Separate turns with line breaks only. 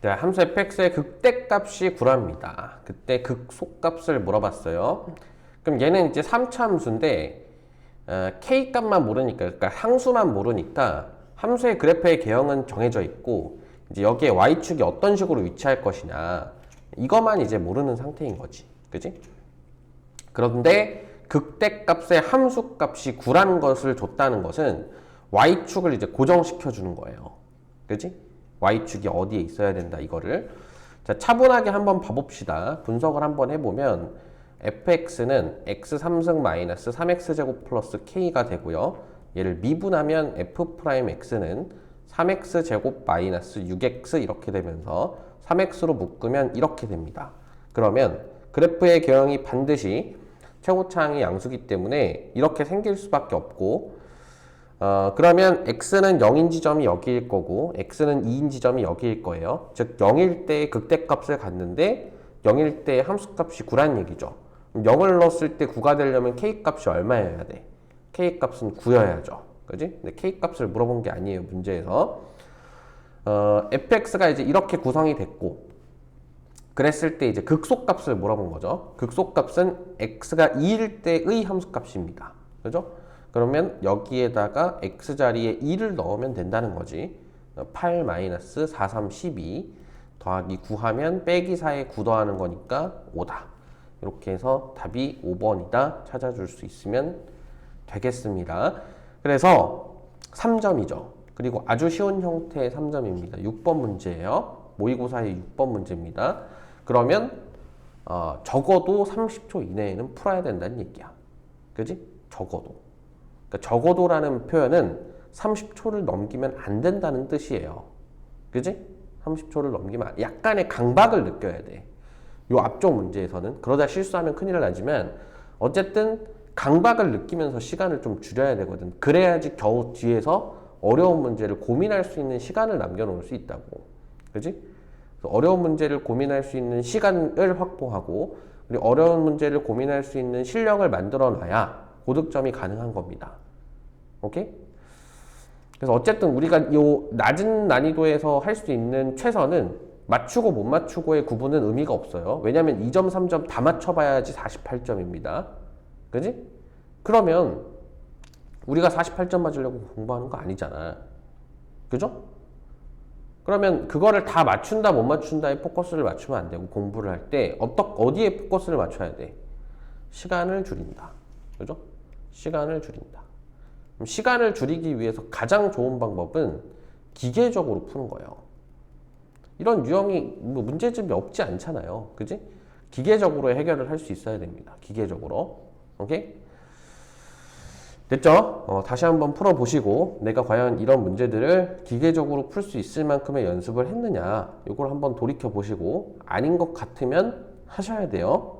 자, 함수 fx의 극대값이 구랍니다. 그때 극소값을 물어봤어요. 그럼 얘는 이제 3차 함수인데 어, k 값만 모르니까 그러니까 항수만 모르니까 함수의 그래프의 개형은 정해져 있고 이제 여기에 y축이 어떤 식으로 위치할 것이냐 이것만 이제 모르는 상태인 거지. 그지? 그런데 극대값의 함수값이 9라는 것을 줬다는 것은 y축을 이제 고정시켜 주는 거예요. 그지? Y축이 어디에 있어야 된다 이거를 자 차분하게 한번 봐봅시다. 분석을 한번 해보면 fx는 x 3승 마이너스 3x 제곱 플러스 k가 되고요. 얘를 미분하면 f 프라임 x는 3x 제곱 마이너스 6x 이렇게 되면서 3x로 묶으면 이렇게 됩니다. 그러면 그래프의 개형이 반드시 최고차항이 양수기 때문에 이렇게 생길 수밖에 없고 어, 그러면 x는 0인 지점이 여기일 거고 x는 2인 지점이 여기일 거예요. 즉 0일 때 극대값을 갖는데 0일 때 함수값이 9란 얘기죠. 그럼 0을 넣었을 때 9가 되려면 k값이 얼마여야 돼? k값은 9여야죠. 그지? 근데 k값을 물어본 게 아니에요. 문제에서. 어, fx가 이제 이렇게 구성이 됐고 그랬을 때 이제 극소값을 물어본 거죠. 극소값은 x가 2일 때의 함수값입니다. 그죠? 그러면 여기에다가 x 자리에 2를 넣으면 된다는 거지. 8 마이너스 4, 3, 12 더하기 9 하면 빼기 4에 9 더하는 거니까 5다. 이렇게 해서 답이 5번이다 찾아줄 수 있으면 되겠습니다. 그래서 3점이죠. 그리고 아주 쉬운 형태의 3점입니다. 6번 문제예요. 모의고사의 6번 문제입니다. 그러면 어, 적어도 30초 이내에는 풀어야 된다는 얘기야. 그지? 적어도. 그러니까 적어도라는 표현은 30초를 넘기면 안 된다는 뜻이에요. 그지? 30초를 넘기면 안- 약간의 강박을 느껴야 돼. 요 앞쪽 문제에서는 그러다 실수하면 큰일 나지만 어쨌든 강박을 느끼면서 시간을 좀 줄여야 되거든. 그래야지 겨우 뒤에서 어려운 문제를 고민할 수 있는 시간을 남겨놓을 수 있다고. 그지? 어려운 문제를 고민할 수 있는 시간을 확보하고 그리고 어려운 문제를 고민할 수 있는 실력을 만들어 놔야 고득점이 가능한 겁니다. 오케이? 그래서 어쨌든 우리가 요 낮은 난이도에서 할 수 있는 최선은 맞추고 못 맞추고의 구분은 의미가 없어요. 왜냐면 2점, 3점 다 맞춰봐야지 48점입니다. 그지? 그러면 우리가 48점 맞으려고 공부하는 거 아니잖아. 그죠? 그러면 그거를 다 맞춘다 못 맞춘다에 포커스를 맞추면 안 되고 공부를 할 때 어디에 포커스를 맞춰야 돼? 시간을 줄인다. 그죠? 시간을 줄인다. 시간을 줄이기 위해서 가장 좋은 방법은 기계적으로 푸는 거예요. 이런 유형이 뭐 문제점이 없지 않잖아요. 그지? 기계적으로 해결을 할 수 있어야 됩니다. 기계적으로. 오케이? 됐죠? 어, 다시 한번 풀어보시고 내가 과연 이런 문제들을 기계적으로 풀 수 있을 만큼의 연습을 했느냐 이걸 한번 돌이켜 보시고 아닌 것 같으면 하셔야 돼요.